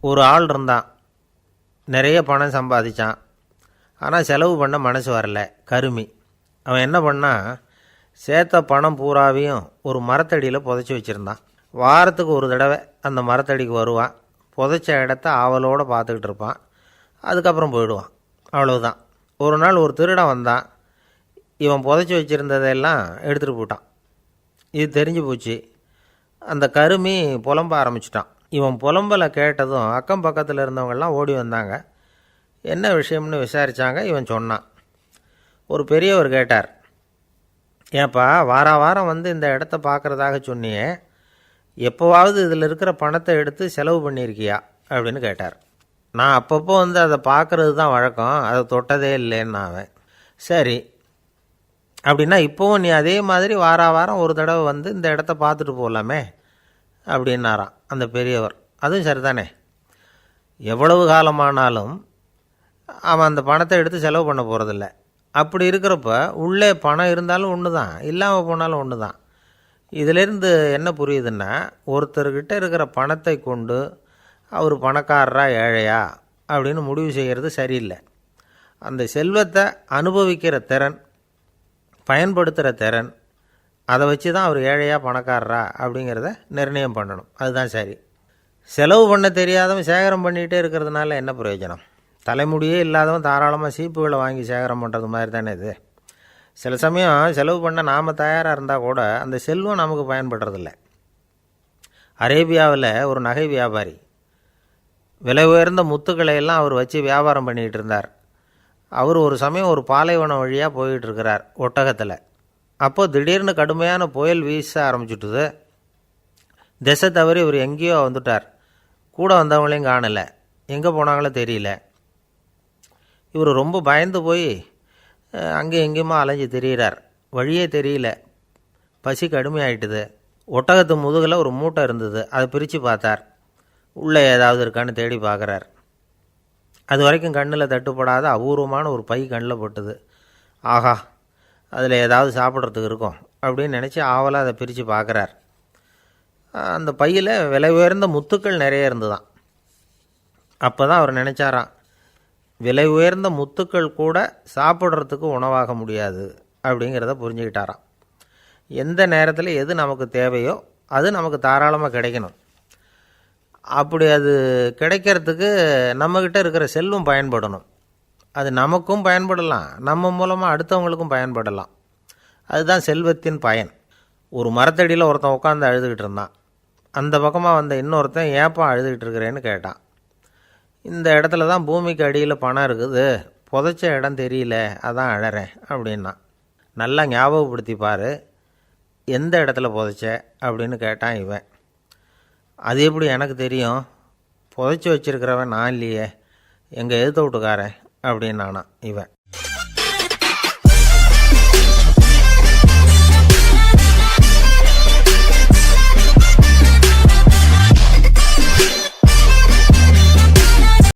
ஒரு ஆள் இருந்தான். நிறைய பணம் சம்பாதிச்சான். ஆனால் செலவு பண்ண மனசு வரல. கருமி. அவன் என்ன பண்ணான் சேர்த்த பணம் பூராவையும் ஒரு மரத்தடியில் புதைச்சி வச்சுருந்தான். வாரத்துக்கு ஒரு தடவை அந்த மரத்தடிக்கு வருவான். புதைச்ச இடத்த ஆவலோடு பார்த்துக்கிட்டு இருப்பான். அதுக்கப்புறம் போயிடுவான். அவ்வளவுதான். ஒரு நாள் ஒரு திருடன் வந்தான். இவன் புதைச்சி வச்சுருந்ததெல்லாம் எடுத்துகிட்டு போயிட்டான். இது தெரிஞ்சு போச்சு. அந்த கருமி புலம்ப ஆரம்பிச்சிட்டான். இவன் புலம்பலை கேட்டதும் அக்கம் பக்கத்தில் இருந்தவங்கெல்லாம் ஓடி வந்தாங்க. என்ன விஷயம்னு விசாரித்தாங்க இவன் சொன்னான். ஒரு பெரியவர் கேட்டார் ஏப்பா வார வாரம் வந்து இந்த இடத்த பார்க்குறதாக சொன்னியே. எப்போவாவது இதில் இருக்கிற பணத்தை எடுத்து செலவு பண்ணியிருக்கியா? அப்படின்னு கேட்டார். நான் அப்பப்போ வந்து அதை பார்க்குறது தான் வழக்கம். அதை தொட்டதே இல்லைன்னு அவன். சரி. அப்படின்னா இப்போவும் நீ அதே மாதிரி வார வாரம் ஒரு தடவை வந்து இந்த இடத்த பார்த்துட்டு போகலாமே அப்படின்னாராம். அந்த பெரியவர் அதுவும் சரிதானே? எவ்வளவு காலமானாலும் அவன் அந்த பணத்தை எடுத்து செலவு பண்ண போகிறதில்ல அப்படி இருக்கிறப்ப உள்ளே பணம் இருந்தாலும் ஒன்று தான் இல்லாமல் போனாலும் ஒன்று தான் இதிலேருந்து என்ன புரியுதுன்னா ஒருத்தர்கிட்ட இருக்கிற பணத்தை கொண்டு அவர் பணக்காரரா ஏழையா அப்படின்னு முடிவு செய்கிறது சரியில்லை. அந்த செல்வத்தை அனுபவிக்கிற திறன் பயன்படுத்துகிற திறன் அதை வச்சு தான் அவர் ஏழையாக பணக்காரரா அப்படிங்கிறத நிர்ணயம் பண்ணணும். அதுதான் சரி. செலவு பண்ண தெரியாதவன் சேகரம் பண்ணிகிட்டே இருக்கிறதுனால என்ன பிரயோஜனம்? தலைமுடியே இல்லாதவன் தாராளமாக சீப்புகளை வாங்கி சேகரம் பண்ணுறது மாதிரி தானே இது? சில சமயம் செலவு பண்ண நாம் தயாராக இருந்தால் கூட அந்த செல்வம் நமக்கு பயன்படுறதில்ல. அரேபியாவில் ஒரு நகை வியாபாரி விலை உயர்ந்த முத்துக்களை எல்லாம் அவர் வச்சு வியாபாரம் பண்ணிகிட்டு இருந்தார். அவர் ஒரு சமயம் ஒரு பாலைவனம் வழியாக போயிட்டுருக்கிறார் ஒட்டகத்தில். அப்போது திடீர்னு கடுமையான புயல் வீச ஆரம்பிச்சுட்டுது. திசை தவறி இவர் எங்கேயோ வந்துட்டார். கூட வந்தவங்களையும் காணலை. எங்கே போனாங்களோ தெரியல. இவர் ரொம்ப பயந்து போய் அங்கே எங்கேயுமா அலைஞ்சு தெரிகிறார் வழியே தெரியல. பசி கடுமையாயிட்டுது. ஒட்டகத்து முதுகில் ஒரு மூட்டை இருந்தது. அதை பிரித்து பார்த்தார். உள்ளே ஏதாவது இருக்கான்னு தேடி பார்க்குறார். அது வரைக்கும் கண்ணில் தட்டுப்படாத அபூர்வமான ஒரு பை கண்ணில் பட்டுது. ஆஹா அதில் ஏதாவது சாப்பிட்றதுக்கு இருக்கும் அப்படின்னு நினச்சி ஆவலாக அதை பிரித்து பார்க்குறார் அந்த பையில் விலை உயர்ந்த முத்துக்கள் நிறைய இருந்துதான். அப்போ தான் அவர் நினச்சாராம் விலை உயர்ந்த முத்துக்கள் கூட சாப்பிட்றதுக்கு உணவாக முடியாது அப்படிங்கிறத புரிஞ்சுக்கிட்டாராம். எந்த நேரத்தில் எது நமக்கு தேவையோ அது நமக்கு தாராளமாக கிடைக்கணும். அப்படி அது கிடைக்கிறதுக்கு நம்மக்கிட்ட இருக்கிற செல்வம் பயன்படணும். அது நமக்கும் பயன்படலாம். நம்ம மூலமாக அடுத்தவங்களுக்கும் பயன்படலாம். அதுதான் செல்வத்தின் பயன். ஒரு மரத்தடியில் ஒருத்தன் உட்காந்து அழுதுகிட்டு இருந்தான். அந்த பக்கமாக வந்த இன்னொருத்தன் ஏப்பா அழுதுகிட்டு இருக்கிறேன்னு கேட்டான். இந்த இடத்துல தான் பூமிக்கு அடியில் பணம் இருக்குது. புதைச்ச இடம் தெரியல. அதான் அழறேன் அப்படின்னா நல்லா ஞாபகப்படுத்தி பாரு எந்த இடத்துல புதைச்ச? அப்படின்னு கேட்டான் இவன். அது எப்படி எனக்கு தெரியும்? புதைச்சி வச்சிருக்கிறவன் நான் இல்லையே. எங்கள் எழுத்த வீட்டுக்காரன் அப்படின்னானா இவன்.